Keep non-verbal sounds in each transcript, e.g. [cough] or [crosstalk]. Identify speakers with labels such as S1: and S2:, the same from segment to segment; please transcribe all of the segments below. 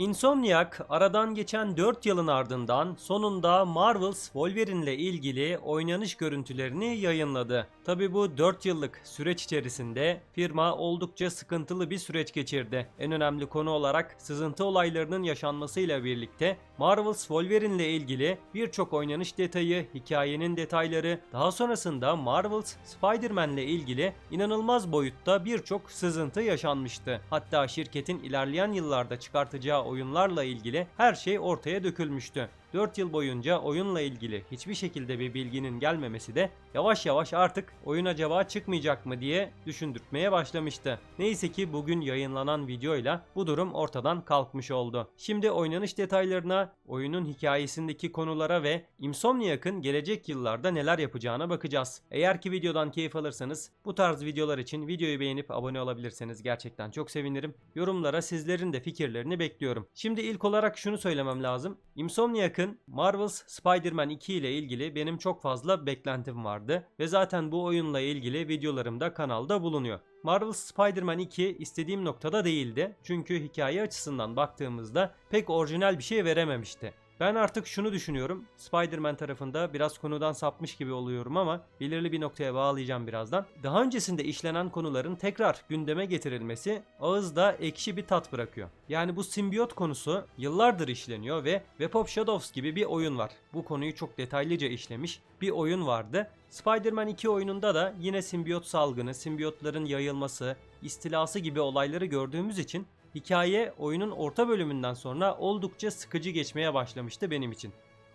S1: Insomniac aradan geçen 4 yılın ardından sonunda Marvel's Wolverine ile ilgili oynanış görüntülerini yayınladı. Tabi bu 4 yıllık süreç içerisinde firma oldukça sıkıntılı bir süreç geçirdi. En önemli konu olarak sızıntı olaylarının yaşanmasıyla birlikte Marvel's Wolverine ile ilgili birçok oynanış detayı, hikayenin detayları, daha sonrasında Marvel's Spider-Man ile ilgili inanılmaz boyutta birçok sızıntı yaşanmıştı. Hatta şirketin ilerleyen yıllarda çıkartacağı oyunlarla ilgili her şey ortaya dökülmüştü. 4 yıl boyunca oyunla ilgili hiçbir şekilde bir bilginin gelmemesi de yavaş yavaş artık oyun acaba çıkmayacak mı diye düşündürtmeye başlamıştı. Neyse ki bugün yayınlanan videoyla bu durum ortadan kalkmış oldu. Şimdi oynanış detaylarına, oyunun hikayesindeki konulara ve Insomniac'ın gelecek yıllarda neler yapacağına bakacağız. Eğer ki videodan keyif alırsanız bu tarz videolar için videoyu beğenip abone olabilirseniz gerçekten çok sevinirim. Yorumlara sizlerin de fikirlerini bekliyorum. Şimdi ilk olarak şunu söylemem lazım. Insomniac'ın Marvel's Spider-Man 2 ile ilgili benim çok fazla beklentim vardı ve zaten bu oyunla ilgili videolarım da kanalda bulunuyor. Marvel's Spider-Man 2 istediğim noktada değildi. Çünkü hikaye açısından baktığımızda pek orijinal bir şey verememişti. Ben artık şunu düşünüyorum. Spider-Man tarafında biraz konudan sapmış gibi oluyorum ama belirli bir noktaya bağlayacağım birazdan. Daha öncesinde işlenen konuların tekrar gündeme getirilmesi ağızda ekşi bir tat bırakıyor. Yani bu simbiyot konusu yıllardır işleniyor ve Web of Shadows gibi bir oyun var. Bu konuyu çok detaylıca işlemiş bir oyun vardı. Spider-Man 2 oyununda da yine simbiyot salgını, simbiyotların yayılması, istilası gibi olayları gördüğümüz için Hikaye oyunun orta bölümünden sonra oldukça sıkıcı geçmeye başlamıştı benim için.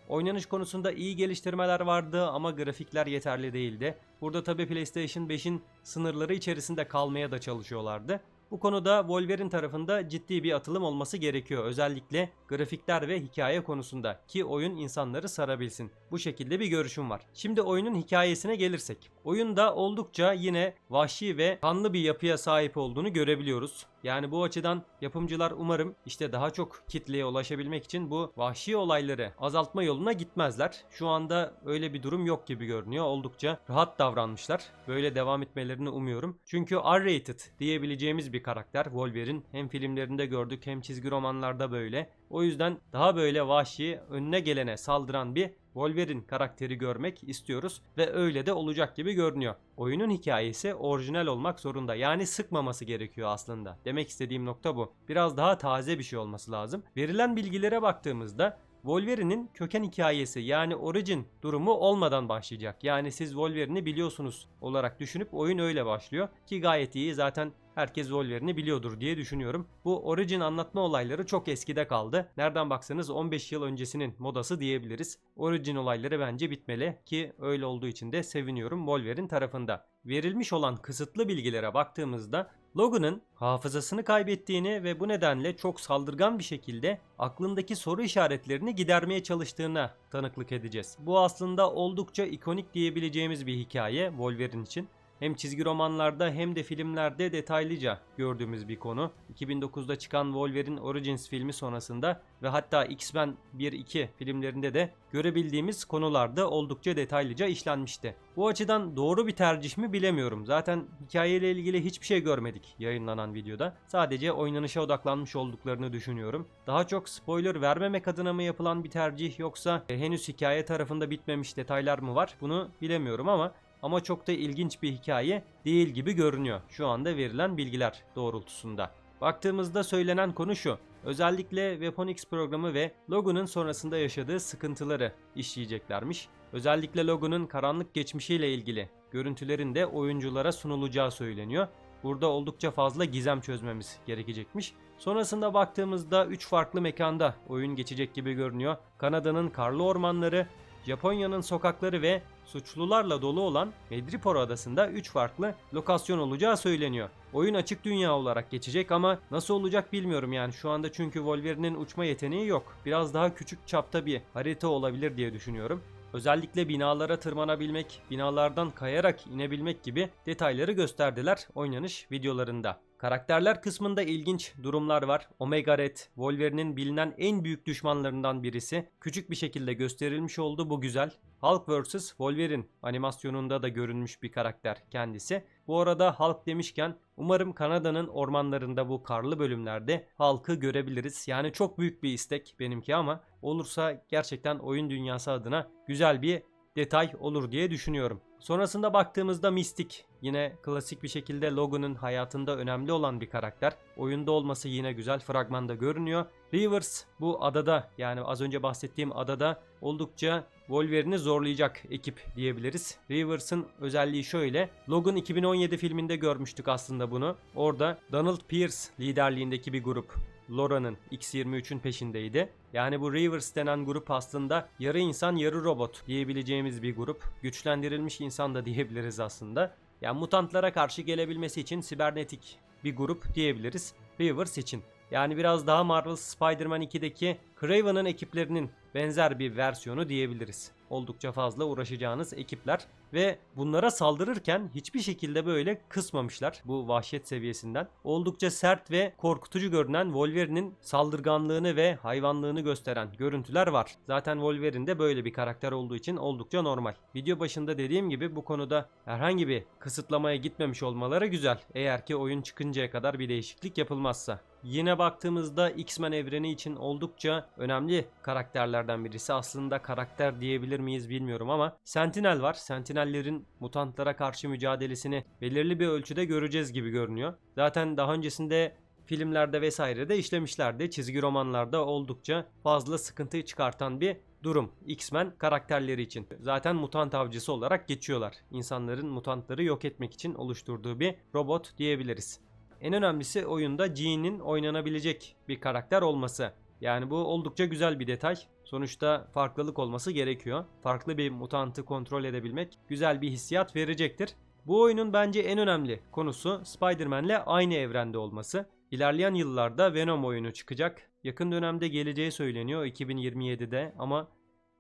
S1: Oynanış konusunda iyi geliştirmeler vardı ama grafikler yeterli değildi. Burada tabi PlayStation 5'in sınırları içerisinde kalmaya da çalışıyorlardı. Bu konuda Wolverine tarafında ciddi bir atılım olması gerekiyor. Özellikle grafikler ve hikaye konusunda ki oyun insanları sarabilsin. Bu şekilde bir görüşüm var. Şimdi oyunun hikayesine gelirsek. Oyunda oldukça yine vahşi ve kanlı bir yapıya sahip olduğunu görebiliyoruz. Yani bu açıdan yapımcılar umarım işte daha çok kitleye ulaşabilmek için bu vahşi olayları azaltma yoluna gitmezler. Şu anda öyle bir durum yok gibi görünüyor. Oldukça rahat davranmışlar. Böyle devam etmelerini umuyorum. Çünkü R-rated diyebileceğimiz bir karakter Wolverine. Hem filmlerinde gördük hem çizgi romanlarda böyle. O yüzden daha böyle vahşi, önüne gelene saldıran bir Wolverine karakteri görmek istiyoruz ve öyle de olacak gibi görünüyor. Oyunun hikayesi orijinal olmak zorunda. Yani sıkmaması gerekiyor aslında. Demek istediğim nokta bu. Biraz daha taze bir şey olması lazım. Verilen bilgilere baktığımızda Wolverine'in köken hikayesi yani origin durumu olmadan başlayacak. Yani siz Wolverine'i biliyorsunuz olarak düşünüp oyun öyle başlıyor ki gayet iyi. Zaten herkes Wolverine'i biliyordur diye düşünüyorum. Bu origin anlatma olayları çok eskide kaldı. Nereden baksanız 15 yıl öncesinin modası diyebiliriz. Origin olayları bence bitmeli ki öyle olduğu için de seviniyorum Wolverine tarafında. Verilmiş olan kısıtlı bilgilere baktığımızda Logan'ın hafızasını kaybettiğini ve bu nedenle çok saldırgan bir şekilde aklındaki soru işaretlerini gidermeye çalıştığına tanıklık edeceğiz. Bu aslında oldukça ikonik diyebileceğimiz bir hikaye Wolverine için. Hem çizgi romanlarda hem de filmlerde detaylıca gördüğümüz bir konu. 2009'da çıkan Wolverine Origins filmi sonrasında ve hatta X-Men 1-2 filmlerinde de görebildiğimiz konularda oldukça detaylıca işlenmişti. Bu açıdan doğru bir tercih mi bilemiyorum. Zaten hikayeyle ilgili hiçbir şey görmedik yayınlanan videoda. Sadece oynanışa odaklanmış olduklarını düşünüyorum. Daha çok spoiler vermemek adına mı yapılan bir tercih yoksa henüz hikaye tarafında bitmemiş detaylar mı var? Bunu bilemiyorum ama ama çok da ilginç bir hikaye değil gibi görünüyor şu anda verilen bilgiler doğrultusunda. Baktığımızda söylenen konu şu. Özellikle Weapon X programı ve Logan'ın sonrasında yaşadığı sıkıntıları işleyeceklermiş. Özellikle Logan'ın karanlık geçmişiyle ilgili görüntülerin de oyunculara sunulacağı söyleniyor. Burada oldukça fazla gizem çözmemiz gerekecekmiş. Sonrasında baktığımızda 3 farklı mekanda oyun geçecek gibi görünüyor. Kanada'nın karlı ormanları, Japonya'nın sokakları ve suçlularla dolu olan Medripor adasında 3 farklı lokasyon olacağı söyleniyor. Oyun açık dünya olarak geçecek ama nasıl olacak bilmiyorum yani şu anda çünkü Wolverine'in uçma yeteneği yok. Biraz daha küçük çapta bir harita olabilir diye düşünüyorum. Özellikle binalara tırmanabilmek, binalardan kayarak inebilmek gibi detayları gösterdiler oynanış videolarında. Karakterler kısmında ilginç durumlar var. Omega Red, Wolverine'in bilinen en büyük düşmanlarından birisi. Küçük bir şekilde gösterilmiş oldu bu güzel. Hulk vs. Wolverine animasyonunda da görünmüş bir karakter kendisi. Bu arada Hulk demişken umarım Kanada'nın ormanlarında bu karlı bölümlerde Hulk'ı görebiliriz. Yani çok büyük bir istek benimki ama olursa gerçekten oyun dünyası adına güzel bir detay olur diye düşünüyorum. Sonrasında baktığımızda Mystic yine klasik bir şekilde Logan'ın hayatında önemli olan bir karakter. Oyunda olması yine güzel fragmanda görünüyor. Rivers bu adada yani az önce bahsettiğim adada oldukça Wolverine'i zorlayacak ekip diyebiliriz. Rivers'ın özelliği şöyle. Logan 2017 filminde görmüştük aslında bunu. Orada Donald Pierce liderliğindeki bir grup. Laura'nın X-23'ün peşindeydi. Yani bu Rivers denen grup aslında yarı insan yarı robot diyebileceğimiz bir grup. Güçlendirilmiş insan da [laughs] diyebiliriz aslında. Yani mutantlara karşı gelebilmesi için sibernetik bir grup diyebiliriz Rivers için. Yani biraz daha Marvel Spider-Man 2'deki Craven'ın ekiplerinin benzer bir versiyonu diyebiliriz. Oldukça fazla uğraşacağınız ekipler ve bunlara saldırırken hiçbir şekilde böyle kısmamışlar bu vahşet seviyesinden. Oldukça sert ve korkutucu görünen Wolverine'in saldırganlığını ve hayvanlığını gösteren görüntüler var. Zaten Wolverine de böyle bir karakter olduğu için oldukça normal. Video başında dediğim gibi bu konuda herhangi bir kısıtlamaya gitmemiş olmaları güzel. Eğer ki oyun çıkıncaya kadar bir değişiklik yapılmazsa. Yine baktığımızda X-Men evreni için oldukça önemli karakterlerden birisi. Aslında karakter diyebilir miyiz bilmiyorum ama Sentinel var. Sentinellerin mutantlara karşı mücadelesini belirli bir ölçüde göreceğiz gibi görünüyor. Zaten daha öncesinde filmlerde vesairede işlemişlerdi. Çizgi romanlarda oldukça fazla sıkıntı çıkartan bir durum X-Men karakterleri için. Zaten mutant avcısı olarak geçiyorlar. İnsanların mutantları yok etmek için oluşturduğu bir robot diyebiliriz. En önemlisi oyunda Jean'in oynanabilecek bir karakter olması. Yani bu oldukça güzel bir detay. Sonuçta farklılık olması gerekiyor. Farklı bir mutantı kontrol edebilmek güzel bir hissiyat verecektir. Bu oyunun bence en önemli konusu Spider-Man'le aynı evrende olması. İlerleyen yıllarda Venom oyunu çıkacak. Yakın dönemde geleceği söyleniyor 2027'de ama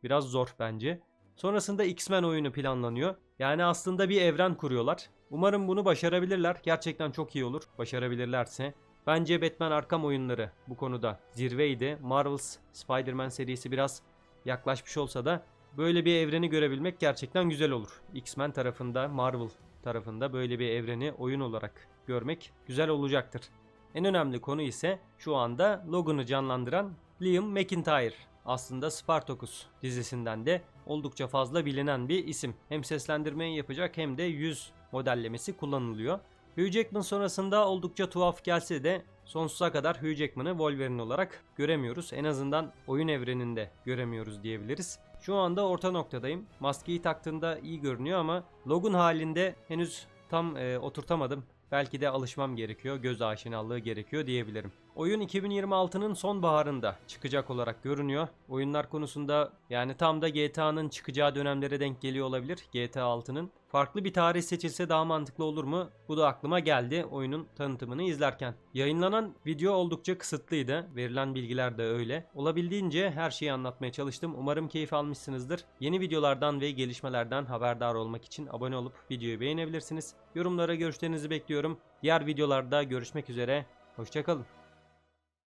S1: biraz zor bence. Sonrasında X-Men oyunu planlanıyor. Yani aslında bir evren kuruyorlar. Umarım bunu başarabilirler. Gerçekten çok iyi olur başarabilirlerse. Bence Batman Arkham oyunları bu konuda zirveydi. Marvel's Spider-Man serisi biraz yaklaşmış olsa da böyle bir evreni görebilmek gerçekten güzel olur. X-Men tarafında, Marvel tarafında böyle bir evreni oyun olarak görmek güzel olacaktır. En önemli konu ise şu anda Logan'ı canlandıran Liam McIntyre. Aslında Spartacus dizisinden de oldukça fazla bilinen bir isim. Hem seslendirmeyi yapacak hem de yüz modellemesi kullanılıyor. Hugh Jackman sonrasında oldukça tuhaf gelse de sonsuza kadar Hugh Jackman'ı Wolverine olarak göremiyoruz. En azından oyun evreninde göremiyoruz diyebiliriz. Şu anda orta noktadayım. Maskeyi taktığında iyi görünüyor ama Logan halinde henüz tam e, oturtamadım. Belki de alışmam gerekiyor, göz aşinalığı gerekiyor diyebilirim. Oyun 2026'nın sonbaharında çıkacak olarak görünüyor. Oyunlar konusunda yani tam da GTA'nın çıkacağı dönemlere denk geliyor olabilir. GTA 6'nın. Farklı bir tarih seçilse daha mantıklı olur mu? Bu da aklıma geldi oyunun tanıtımını izlerken. Yayınlanan video oldukça kısıtlıydı. Verilen bilgiler de öyle. Olabildiğince her şeyi anlatmaya çalıştım. Umarım keyif almışsınızdır. Yeni videolardan ve gelişmelerden haberdar olmak için abone olup videoyu beğenebilirsiniz. Yorumlara görüşlerinizi bekliyorum. Diğer videolarda görüşmek üzere. Hoşçakalın.